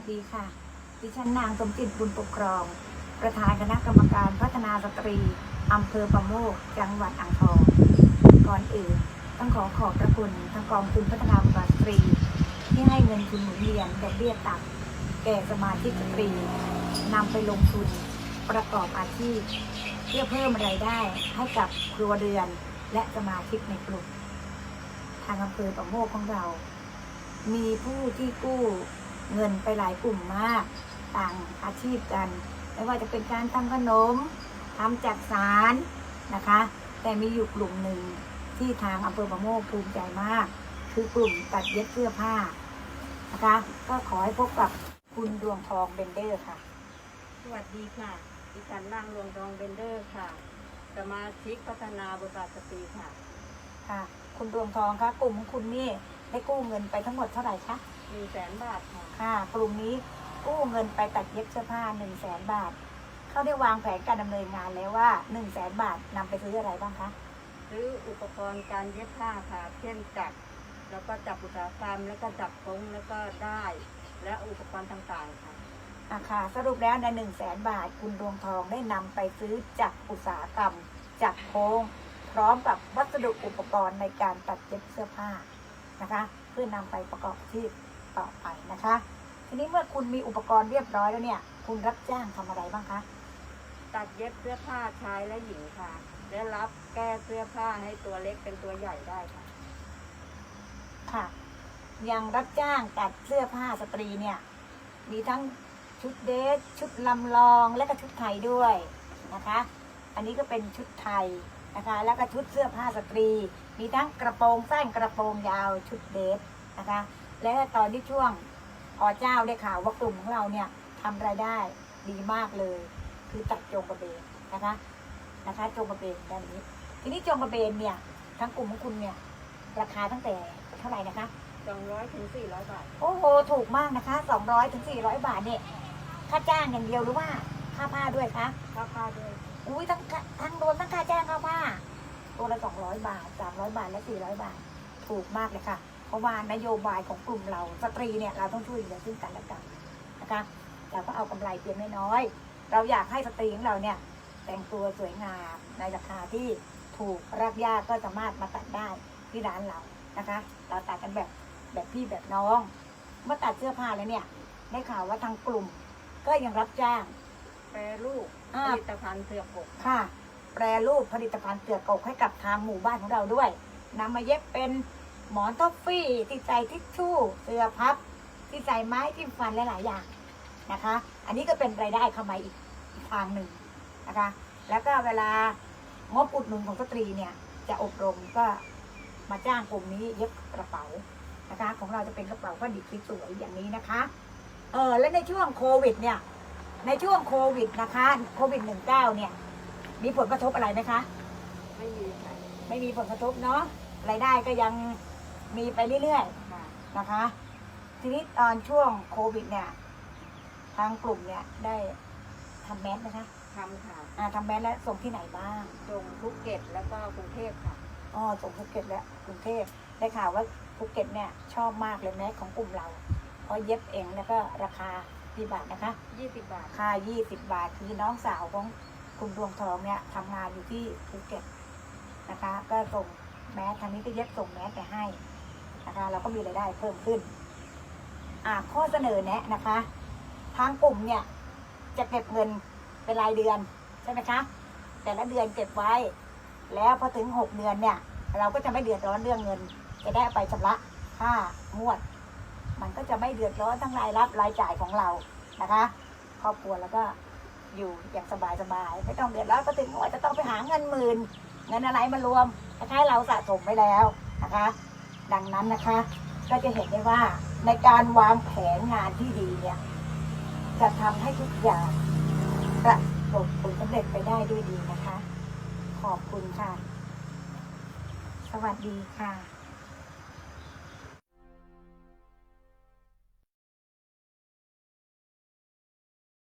สดีค่ะ ดิฉันนางสมจิตบุญปกครอง ประธานคณะกรรมการพัฒนาสตรีอำเภอประโมก จังหวัดอ่างทอง ก่อนอื่นต้องขอขอบพระคุณทางกองทุนพัฒนาบุคลากรสตรี ที่ให้เงินทุนหมุนเวียนดอกเบี้ยต่ำแก่สมาชิกสตรีนำไปลงทุนประกอบอาชีพ เพื่อเพิ่มรายได้ให้กับครัวเรือนและสมาชิกในกลุ่ม ทางอำเภอประโมกของเรา มีผู้ที่กู้ เงินไปหลายกลุ่มมาก ต่างอาชีพกัน ไม่ว่าจะเป็นการทำขนมทำจักสารนะคะ แต่มีอยู่กลุ่มหนึ่งที่ทางอำเภอประโมกภูมิใจมาก คือกลุ่มตัดเย็บเสื้อผ้านะคะ ก็ขอให้พบกับคุณดวงทองเบนเดอร์ค่ะ สวัสดีค่ะ ดิฉันนางรวงทองเบนเดอร์ค่ะ สมาชิกพัฒนาบทบาทสตรีค่ะ ค่ะ คุณดวงทองคะกลุ่มของคุณนี่ได้กู้เงินไปทั้งหมดเท่าไหร่คะ หนึ่งแสนบาทค่ะ ค่ะกลุ่มนี้กู้เงินไปตัดเย็บเสื้อผ้า1นึ่งแสนบาท เขาได้วางแผนการดำเนินงานแล้วว่า1นึ่งแสนบาทนำไปซื้ออะไรบ้างคะ ซื้ออุปกรณ์การเย็บผ้าค่ะ เช่นจักรแล้วก็จับอุตสาหกรรม แล้วก็จับทงแล้วก็ได้ และอุปกรณ์ต่างๆค่ะอะค่ะสรุปแล้วใน1นึ่งแสนบาท คุณดวงทองได้นำไปซื้อจักรอุตสาหกรรมจักรโค้ง พร้อมกับวัสดุอุปกรณ์ในการตัดเย็บเสื้อผ้านะคะ เพื่อนำไปประกอบอาชีพ ต่อไปนะคะ ทีนี้เมื่อคุณมีอุปกรณ์เรียบร้อยแล้วเนี่ย คุณรับจ้างทำอะไรบ้างคะ ตัดเย็บเสื้อผ้าชายและหญิงค่ะ และรับแก้เสื้อผ้าให้ตัวเล็กเป็นตัวใหญ่ได้ค่ะ ค่ะ ยังรับจ้างตัดเสื้อผ้าสตรีเนี่ย มีทั้งชุดเดรสชุดลำลองและก็ชุดไทยด้วยนะคะ อันนี้ก็เป็นชุดไทยนะคะ แล้วก็ชุดเสื้อผ้าสตรี มีทั้งกระโปรงสั้นกระโปรงยาวชุดเดรสนะคะ และตอนที่ช่วงอเจ้าได้ข่าวว่ากลุ่มของเราเนี่ยทำรายได้ดีมากเลย คือตัดโจงกระเบนนะคะนะคะโจงกระเบนด้านนี้ ทีนี้โจงกระเบนเนี่ยทั้งกลุ่มของคุณเนี่ย ราคาตั้งแต่เท่าไหร่นะคะ200ถึง400 บาท โอ้โห ถูกมากนะคะ 200ถึง400 บาทเนี่ยค่าจ้างอย่างเดียวหรือว่าค่าผ้าด้วยคะค่าผ้าด้วย อุ้ยทั้งค่าทั้งรวมทั้งค่าจ้างค่าผ้าตัวละ200 บาท 300 บาทและ 400 บาท ถูกมากเลยค่ะ เพราะว่านโยบายของกลุ่มเราสตรีเนี่ยเราต้องช่วยเหลือซึ่งกันและกันนะคะเราก็เอากำไรเพียงน้อยๆเราอยากให้สตรีของเราเนี่ยแต่งตัวสวยงามในราคาที่ถูกรักยากก็สามารถมาตัดได้ที่ร้านเรานะคะ เราตัดกันแบบแบบพี่แบบน้อง เมื่อตัดเสื้อผ้าแล้วเนี่ย ได้ข่าวว่าทางกลุ่ม ก็ยังรับจ้างแปรรูปอ่าผลิตภัณฑ์เสือกกค่ะ แปรรูปผลิตภัณฑ์เสือกกให้กับทางหมู่บ้านของเราด้วยนำมาเย็บเป็น หมอนท็อฟฟี่ที่ใส่ทิชชู่เสื้อพับ ที่ใส่ไม้ที่ฟันหลายๆอย่างนะคะ อันนี้ก็เป็นรายได้เข้ามาอีกอีกทางหนึ่งนะคะ แล้วก็เวลางบอุดหนุนของสตรีเนี่ย จะอบรมก็มาจ้างกลุ่มนี้เย็บกระเป๋านะคะ ของเราจะเป็นกระเป๋าผ้าดิบสวยๆอย่างนี้นะคะเออและในช่วงโควิดเนี่ย ในช่วงโควิดนะคะโควิดหนึ่งเก้าเนี่ย มีผลกระทบอะไรไหมคะ ไม่มีค่ะไม่มีผลกระทบเนาะรายได้ก็ยัง มีไปเรื่อยค่ะๆนะคะ ทีนี้ตอนช่วงโควิดเนี่ย ทางกลุ่มเนี่ยได้ทำแมสนะคะทำค่ะอ่าทำแมสแล้วส่งที่ไหนบ้างส่งภูเก็ตแล้วก็กรุงเทพค่ะ อ๋อส่งภูเก็ตและกรุงเทพได้ข่าวว่าภูเก็ตเนี่ยชอบมากเลยแมสของกลุ่มเราเพราะเย็บเองแล้วก็ราคากี่บาทนะคะ 20 บาท ค่า 20 บาท คือน้องสาวของคุณดวงทองเนี่ยทำงานอยู่ที่ภูเก็ตนะคะ ก็ส่งแมสทางนี้ก็เย็บส่งแมสไปให้ นะคะ เราก็มีรายได้เพิ่มขึ้นข้อเสนอแนะนะคะ ทางกลุ่มเนี่ยจะเก็บเงินเป็นรายเดือนใช่ไหมคะ แต่ละเดือนเก็บไว้ แล้วพอถึงหกเดือนเนี่ย เราก็จะไม่เดือดร้อนเรื่องเงิน จะได้ไปชำระค่างวด มันก็จะไม่เดือดร้อนทั้งรายรับรายจ่ายของเรานะคะครอบครัวแล้วก็อยู่อย่างสบายสบายๆไม่ต้องเดือดร้อนก็ถึงว่าจะต้องไปหาเงินหมื่นเงินอะไรมารวมคล้ายๆเราสะสมไว้แล้วนะคะ ดังนั้นนะคะ ก็จะเห็นได้ว่าในการวางแผนงานที่ดีเนี่ยจะทำให้ทุกอย่างประสบผลสำเร็จไปได้ด้วยดีนะคะ ขอบคุณค่ะ สวัสดีค่ะ